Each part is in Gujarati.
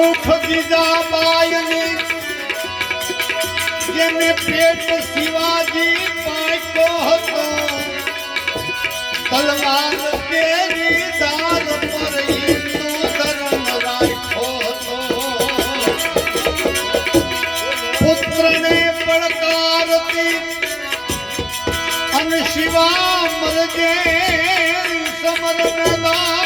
ભૂખ જીજાબાઈની. જેને પેટ શિવાજી પાક્યો હતો. તલવાર કેરી દાર પર હિન્દુ ધર્મ રાખ્યો હતો. પુત્રને શિવા મરજે સમર મેદાન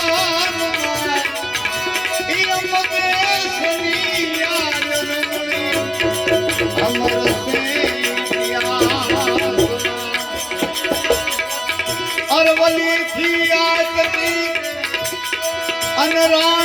I'm not Anaran.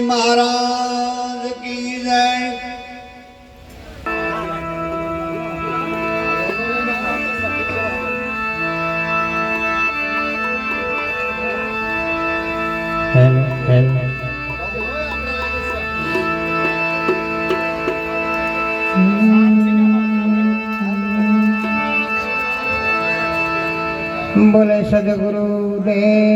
महाराज की जय बोले सदगुरु देव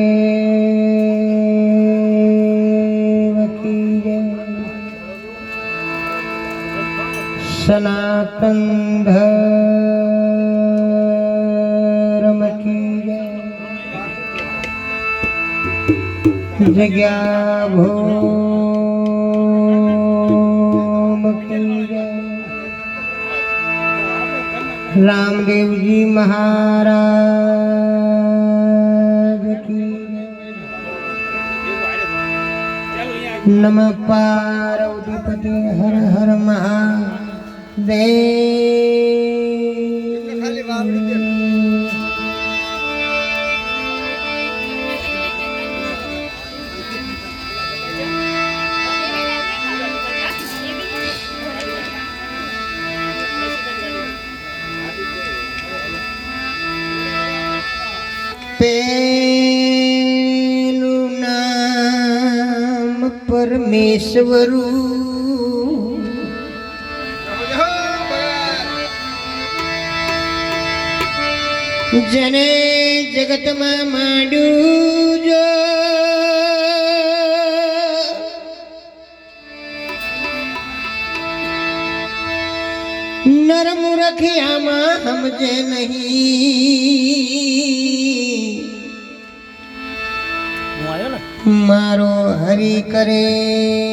સનાતન ધર્મ કી જય જગ્યા ભૂમ કી જય રામદેવજી મહારાજ કી નમ પાર્વતીપતિ હર હર वे पेलू नाम જને જગતમાં માંડ્યું જો. નરમુરખિયામાં સમજે નહીં. મારો હરી કરે.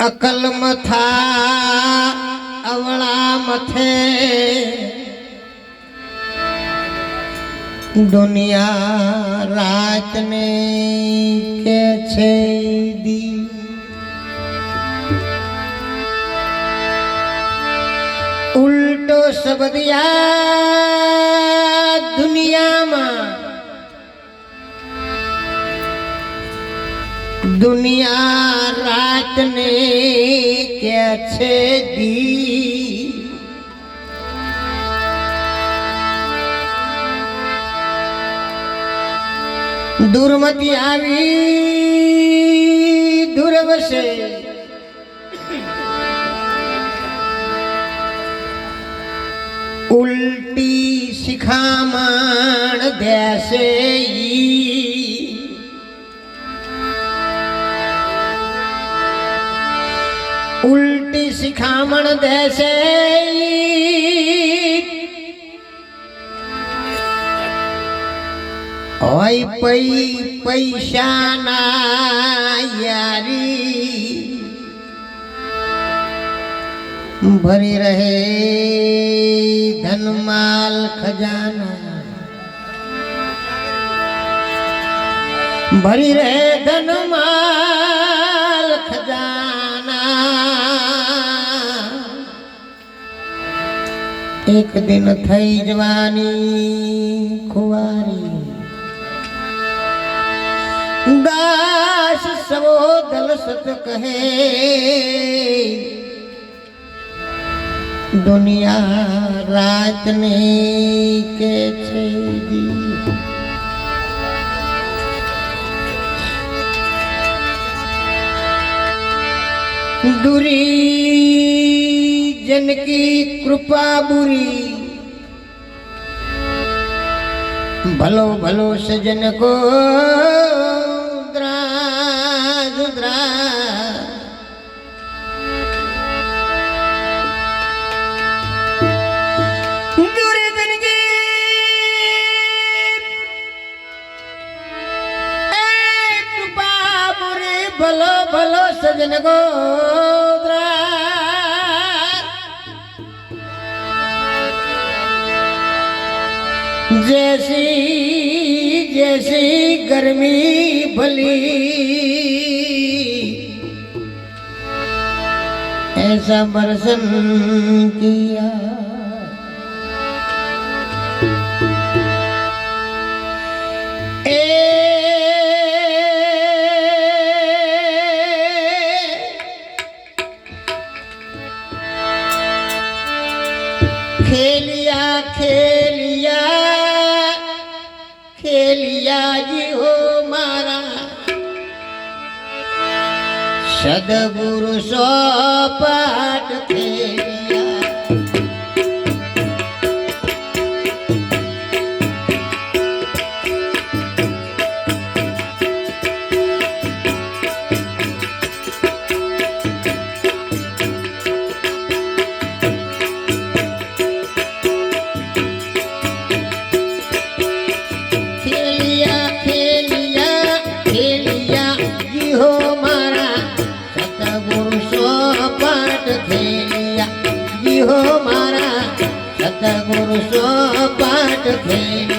અકલ મથા અવળા મથે. દુનિયા રાતને કે છે દી? ઉલટો શબ્દ દુનિયામાં દુનિયા રાતને કે છે દી દુર્મતી આવી દુર્વશે ઉલટી શિખામણ દેશે ઉલટી શિખામણ દેશે. હોય પૈ પૈસાના યારી ભરી રહે ધનમાલ ખજાનો ભરી રહે ધન એક દિન થઈ જવાની ખુવારી દાસ સવો દલ સત કહે, દુનિયા રાતને કે છે. દુરી જનકી કૃપા બુરી ભલો ભલો સજન કો ગઈ ગરમી ભલી. એસા બરસન કિયા. સદગુરુ સો પાઠ ખેલિયા ખેલિયા જી હો મારા સતગુરુ સો પાઠ ખેલિયા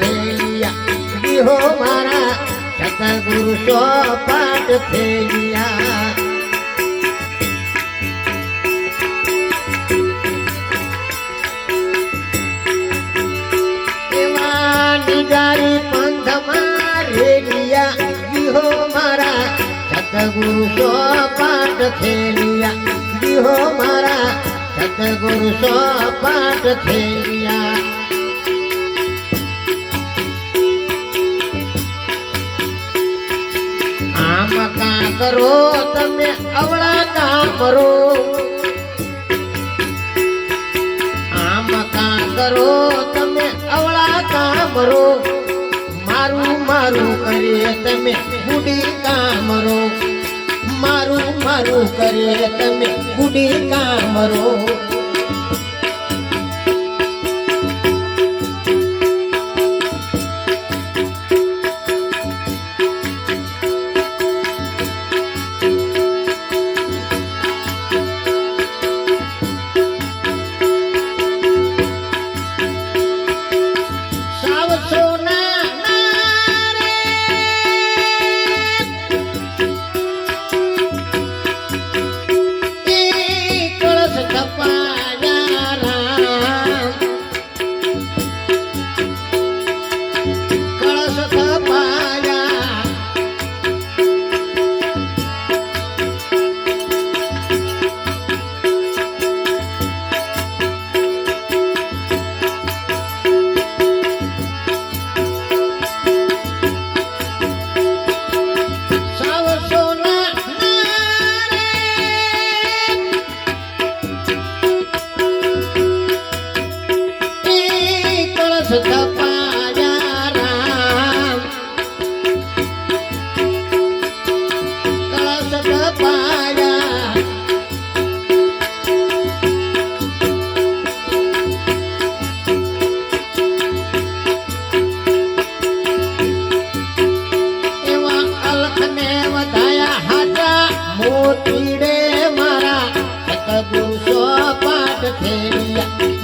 થેલિયા. જીહો મારા સતગુરુ સો પાઠ થેલિયા. એવા નિજારી પંથમાં રેલિયા જીહો મારા સતગુરુ સો પાઠ ખેલિયા જીહો મારા સતગુરુ સો પાઠ ખેલિયા આમ કા કરો, તમે અવળા કામ કરો. આમ કા કરો, તમે અવળા કામ રો મારું મારું કરીએ તમે બુડી કામ રો મારું મારું કરીએ તમે બુડી કામ રો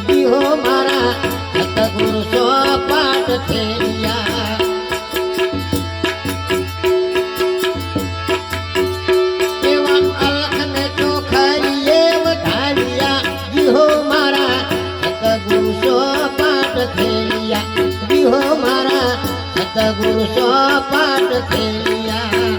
દીહો મારા સતગુરુ સો પાઠ મારા સતગુરુ સો પાઠ થેલિયા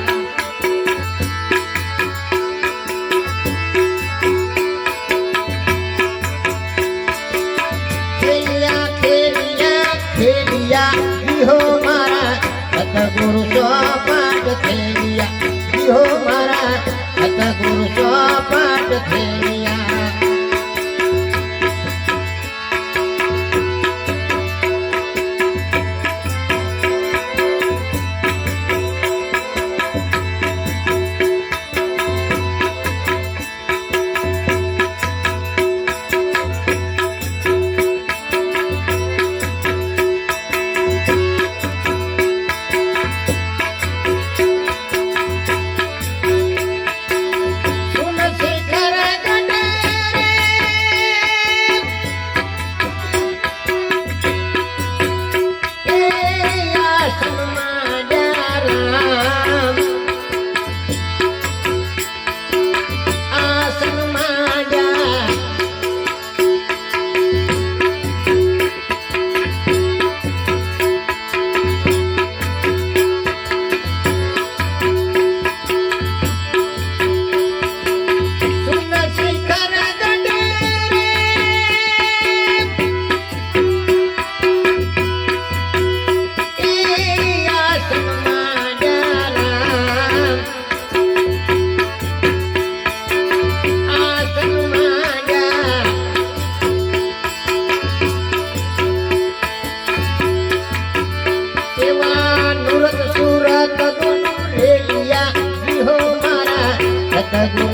Yeah.